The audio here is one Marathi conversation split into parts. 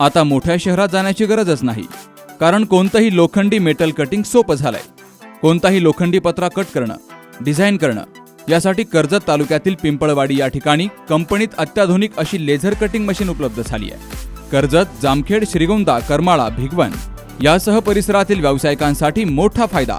आता मोठ्या शहरात जाण्याची गरजच नाही कारण कोणतंही लोखंडी मेटल कटिंग सोपं झालंय. कोणताही लोखंडी पत्रा कट करणं डिझाईन करणं यासाठी कर्जत तालुक्यातील पिंपळवाडी या ठिकाणी कंपनीत अत्याधुनिक अशी लेझर कटिंग मशीन उपलब्ध झाली आहे. कर्जत जामखेड श्रीगोंदा करमाळा भिगवण यासह परिसरातील व्यावसायिकांसाठी मोठा फायदा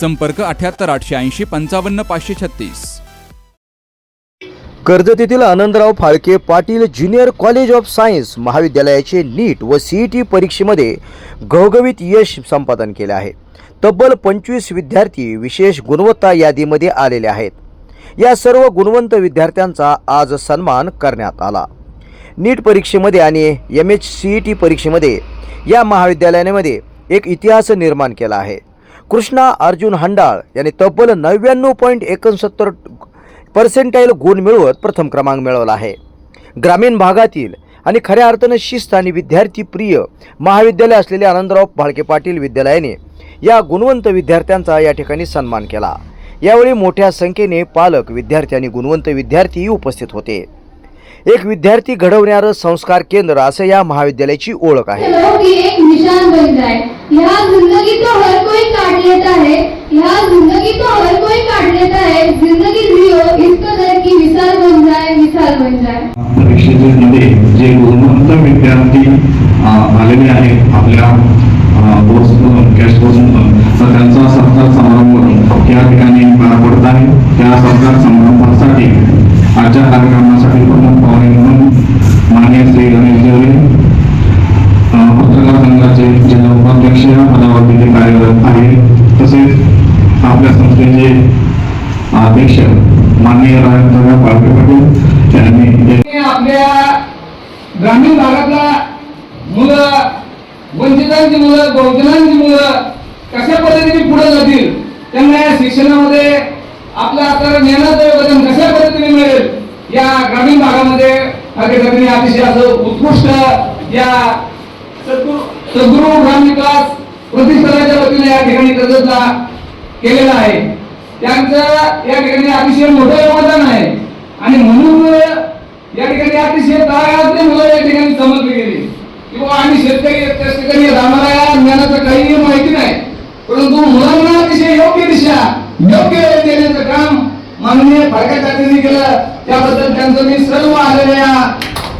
संपर्क अठ्याहत्तर आठशे ऐंशी पंचावन्न पाचशे छत्तीस. कर्जतीतील Anandrao Phalke Patil junior college of science महाविद्यालयाचे नीट व सीईटी परीक्षेमध्ये घवघवीत यश संपादन केले आहे. तब्बल पंचवीस विद्यार्थी विशेष गुणवत्ता यादीमध्ये आलेले आहेत. या सर्व गुणवंत विद्यार्थ्यांचा आज सन्मान करण्यात आला. नीट परीक्षेमध्ये आणि M H C E T परीक्षेमध्ये या महाविद्यालयामध्ये एक इतिहास निर्माण केला आहे. कृष्णा अर्जुन हंडाळ यांनी तब्बल नव्याण्णव पॉईंट एकोणसत्तर पर्सेंटाईल गुण मिळवत प्रथम क्रमांक मिळवला आहे. ग्रामीण भागातील आणि खऱ्या अर्थानं शिस्त आणि विद्यार्थी प्रिय महाविद्यालय असलेले आनंदराव भाळके पाटील विद्यालयाने या गुणवंत विद्यार्थ्यांचा या ठिकाणी सन्मान केला. यावेळी मोठ्या संख्येने पालक विद्यार्थी आणि गुणवंत विद्यार्थी उपस्थित होते. एक विद्यार्थी घडवणारं संस्कार केंद्र असं या महाविद्यालयाची ओळख आहे. चलो कि एक जिंदगी तो हर कोई काट लेता है यहाँ जिंदगी तो हर कोई काट लेता है जिंदगी जियो इस कदर की मिसाल बन जाए मिसाल बन जाए परीक्षेमध्ये जे गुणवंत विद्यार्थी आलेले आहेत आपल्या कोर्स कॅश कोर्समधून त्यांचा सत्कार समारंभ या ठिकाणी पार पडत आहे. त्या सत्कार समारंभासाठी आजच्या कार्यक्रमासाठी प्रमुख पाहुणे म्हणून माननीय श्री गणेश देवरे अ, पत्रकार संघाचे जिल्हा उपाध्यक्ष या पदावर तिथे कार्यरत आहे तसेच आपल्या संस्थेचे अध्यक्ष माननीय राजेंद्र पाळके पाटील यांनी आपल्या ग्रामीण भागातला मुलं वंचितांची मुलं बहुजनांची मुलं कशा पद्धतीने पुढे जातील? त्यांना या शिक्षणामध्ये आपलं आता ज्ञानाचं योगदान कशा पद्धतीने मिळेल? या ग्रामीण भागामध्ये अतिशय असं उत्कृष्ट या सद्गुरु सद्गुरू ग्राम विकास प्रतिष्ठानाच्या वतीने या ठिकाणी कर्जतला केलेला आहे. त्यांचं या ठिकाणी अतिशय मोठं योगदान आहे. आणि म्हणून या ठिकाणी अतिशय तळागाळातले मुलं या ठिकाणी समजली गेली किंवा आम्ही शेतकरी त्या ठिकाणी आम्हाला ज्ञानाचं काही माहिती नाही. परंतु मुलांना अतिशय योग्य दिशा योग्य वेळ देण्याचं काम माननीय फाळका चाचणी केलं. त्याबद्दल त्यांचं मी सर्व आलेल्या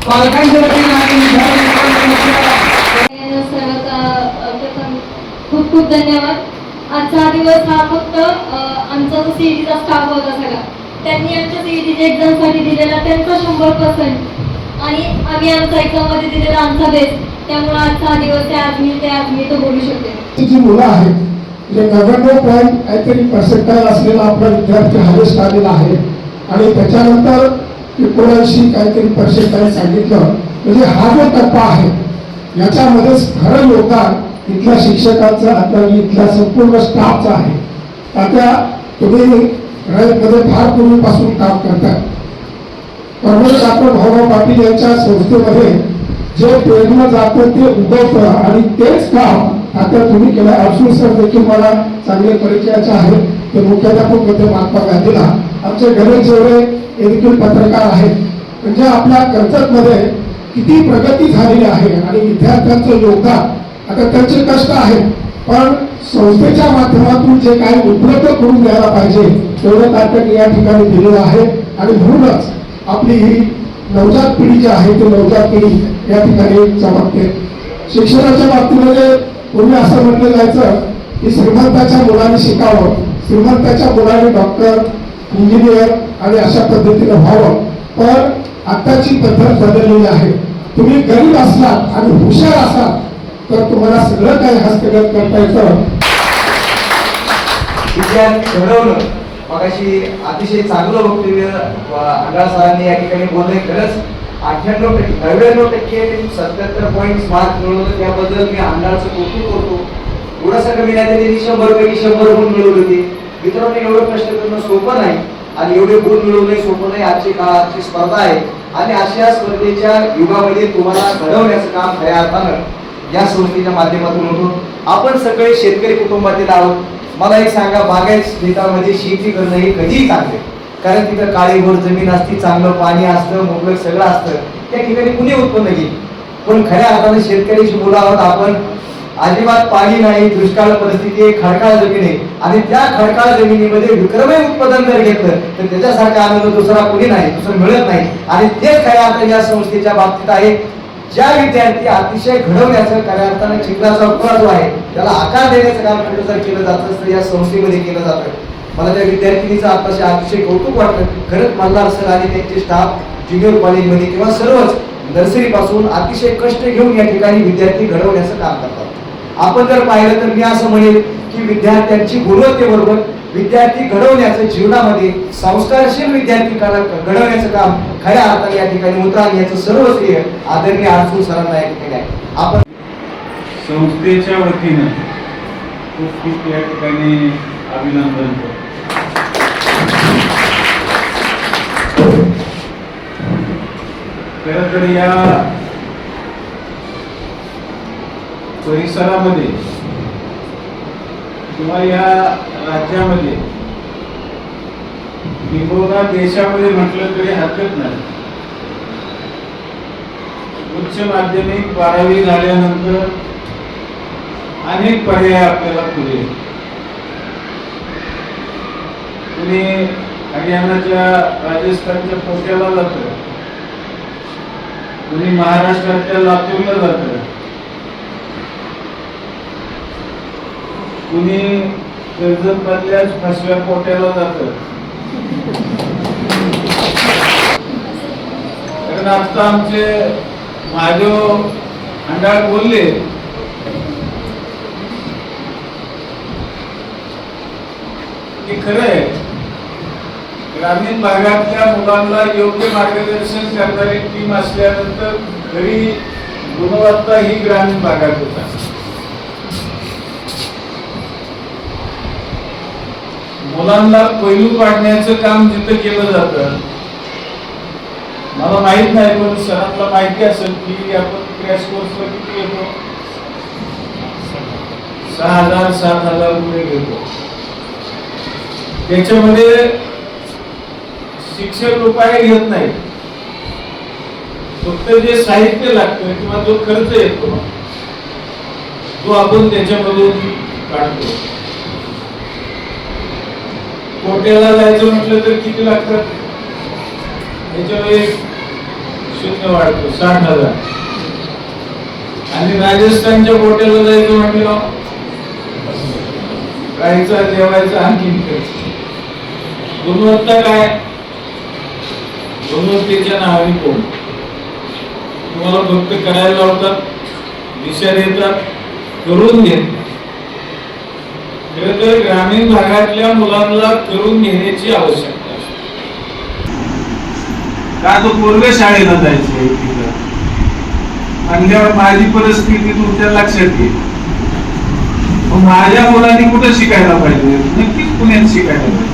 पालकांच्या वतीने आणि विद्यार्थ्यांच्या सर्वात प्रथम खूप खूप धन्यवाद. आजचा दिवस हा फक्त आमचा जो सीईटीचा स्टाफ होता सगळा त्यांनी आमच्या सीईटीच्या एक्झामसाठी दिलेला त्यांचा शंभर पर्सेंट आणि आम्ही आमचा एक्झाममध्ये दिलेला आमचा बेस्ट त्यामुळे आजचा हा दिवस आहे आज मी ते आज मी तो बोलू शकते. जी मुलं आहेत म्हणजे नव्याण्णव पॉईंट काहीतरी पर्सेंटाईल असलेला आपला विद्यार्थी हायेस्ट आलेला आहे आणि त्याच्यानंतर एकोणऐंशी काहीतरी पर्सेंटाईल सांगितलं म्हणजे हा जो टप्पा आहे याच्यामध्येच खरं योगदान इथल्या शिक्षकांचं आता इथल्या संपूर्ण स्टाफचं आहे. आता तुम्ही रयतमध्ये फार पूर्वीपासून काम करतात. प्रमोद डॉक्टर भाऊराव पाटील यांच्या संस्थेमध्ये जे प्रेरणा जातं ते उगवतं आणि तेच काम आता तुम्ही केलं अर्जुन सर देखील मला चांगले परिचयाचे आहेत. ते मुख्याध्यापक होते महात्मा गांधीला. आमचे गणेश जेवढे हे देखील पत्रकार आहेत. म्हणजे आपल्या कर्जतमध्ये किती प्रगती झालेली आहे आणि विद्यार्थ्यांचं योगदान आता त्यांचे कष्ट आहेत पण संस्थेच्या माध्यमातून जे काही उपलब्ध करून द्यायला पाहिजे तेवढं तात्पर्य या ठिकाणी दिलेलं आहे. आणि म्हणूनच आपली ही नवजात पिढी जी आहे ती नवजात पिढी या ठिकाणी चमकते. शिक्षणाच्या बाबतीमध्ये पूर्वी असं म्हटलं जायचं की श्रीमंताच्या मुलाने शिकावं श्रीमंताच्या मुलाने डॉक्टर इंजिनियर आणि अशा पद्धतीनं व्हावं. पण आत्ताची पद्धत बदललेली आहे. तुम्ही गरीब असलात आणि हुशार असाल तर तुम्हाला सगळं काही हस्तगत करता येतं? विज्ञान घडवलं मगाशी अतिशय चांगलं वक्तव्य अंगाळ सरांनी या ठिकाणी बोलले खरंच अठ्ठ्याण्णव टक्के नव्याण्णव टक्के सत्याहत्तर पॉईंट मार्क मिळवलं. त्याबद्दल मी अंगाळचं कौतुक करतो. थोडासा कमी नाही त्यांनी शंभर पैकी शंभर गुण मिळवले होते. मित्रांनो एवढं कष्ट करणं सोपं नाही आणि एवढे गुण मिळवणे सोपं नाही. आजची काळाची स्पर्धा आहे. आणि अशा स्पर्धेच्या युगामध्ये तुम्हाला घडवण्याचं काम खऱ्या अर्थानं या संस्थेच्या माध्यमातून होतो. आपण सगळे शेतकरी कुटुंबातील आहोत. मला एक सांगा बागायत शेतामध्ये शेती करणं हे कधीही चांगले कारण तिथं काळीभोर जमीन असती चांगलं पाणी असतं मुबलक सगळं असतं. त्या ठिकाणी कुणी उत्पन्न घेईल? पण खऱ्या अर्थाने शेतकऱ्याशी मुलं आहोत आपण. अजिबात पाणी नाही दुष्काळ परिस्थिती आहे खडकाळ जमीन आहे. आणि त्या खडकाळ जमिनीमध्ये विक्रमी उत्पादन जर घेतलं तर त्याच्यासारखा आनंद दुसरा कुणी नाही दुसरं मिळत नाही. आणि तेच खऱ्या अर्थाने या संस्थेच्या बाबतीत आहे. ज्या विद्यार्थी अतिशय घडवण्याचं खऱ्या अर्थानं चिखलाचा उपरा जो आहे त्याला आकार देण्याचं काम कुठं जर केलं जात तर या संस्थेमध्ये केलं जातं. मला त्या विद्यार्थिनीचं आताशी अतिशय कौतुक वाटतं. खरंच मल्हार सर आणि त्यांचे स्टाफ ज्युनियर कॉलेजमध्ये किंवा सर्वच नर्सरीपासून अतिशय कष्ट घेऊन या ठिकाणी विद्यार्थी घडवण्याचं काम करतात. आपण जर पाहिलं तर मी असं म्हणेल की विद्यार्थ्यांची गुणवत्तेबरोबर विद्यार्थी घडवण्याचं जीवनामध्ये संस्कारशील विद्यार्थी घडवण्याचं काम खऱ्या अर्थाने या ठिकाणी होतं याचं सर्व श्रेय आदरणीय अर्जुन सरांना या ठिकाणी आहे. आपण संस्थेच्या वतीनं खूप खूप या ठिकाणी अभिनंदन करतो. तर या परिसरामध्ये किंवा या राज्यामध्ये किंबहुना देशामध्ये म्हटलं तरी हरकत नाही. उच्च माध्यमिक बारावी झाल्यानंतर अनेक पर्याय आपल्याला खुले कुणी हरियाणाच्या राजस्थानच्या पोट्याला जातं कुणी महाराष्ट्राच्या लातूरला जातं कुणी कर्ज पडल्यास फसव्या पोट्याला जात. कारण आता आमचे महादेव अंडाळ बोलले की खरं आहे. ग्रामीण भागातल्या मुलांना योग्य मार्गदर्शन करणारी टीम असल्यानंतर खरी गुणवत्ता ही ग्रामीण भागात होता. मुलांना पैलू पाडण्याचं काम जिथं केलं जातं. मला माहीत नाही पण सरांना माहिती असेल की आपण क्रॅश कोर्सवर किती येतो सहा हजार सात हजार रुपये घेतो. त्याच्यामध्ये शिक्षक रुपये घेत नाही. फक्त जे साहित्य लागतं किंवा जो खर्च येतो तो आपण त्याच्यामधून काढतो. कोट्याला जायचं म्हटलं तर किती लागतात त्याच्यामुळे शून्य वाढतो साठ हजार. आणि राजस्थानच्या कोट्याला जायचं म्हटलं राहायचा जेवायचा आणखी गुणवत्ता काय? गुणवत्तेच्या नावाने कोण? तुम्हाला फक्त करायला लावतात दिशा देतात करून घेतात खरं तर ग्रामीण भागातल्या मुलांना करून घेण्याची आवश्यकता असते. का तो पूर्व शाळेला जायचे तिथं? माझी परिस्थिती तुमच्या लक्षात येईल. माझ्या मुलांनी कुठं शिकायला पाहिजे? नक्कीच पुण्यात शिकायला पाहिजे.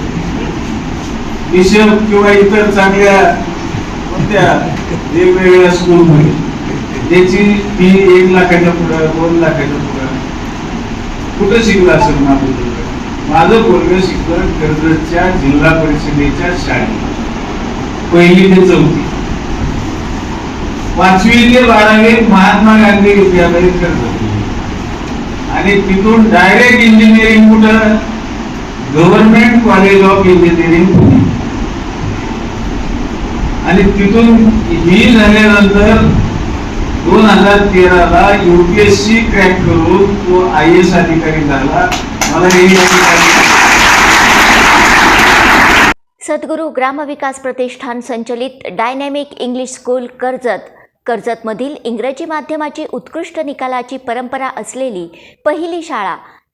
हिशोब किंवा इतर चांगल्या कोणत्या वेगवेगळ्या स्कूलमध्ये ज्याची फी एक लाखाच्या पुढं दोन लाखाच्या पुढं. कुठं शिकलं असेल माझं माझं पोरग शिकलं कर्जतच्या जिल्हा परिषदेच्या शाळेत. पहिली ते चौथी. पाचवी ते बारावी महात्मा गांधी विद्यालय कर्जत आणि तिथून डायरेक्ट इंजिनिअरिंग कुठं? Government college of engineering Pune. आणि तिथून ही झाल्यानंतर दोन हजार तेराला युपीएससी क्रॅक करून तो आय एस अधिकारी झाला. मला हे या ठिकाणी सद्गुरू ग्रामविकास प्रतिष्ठान संचलित डायनॅमिक इंग्लिश स्कूल कर्जत. कर्जतमधील इंग्रजी माध्यमाची उत्कृष्ट निकालाची परंपरा असलेली पहिली शाळा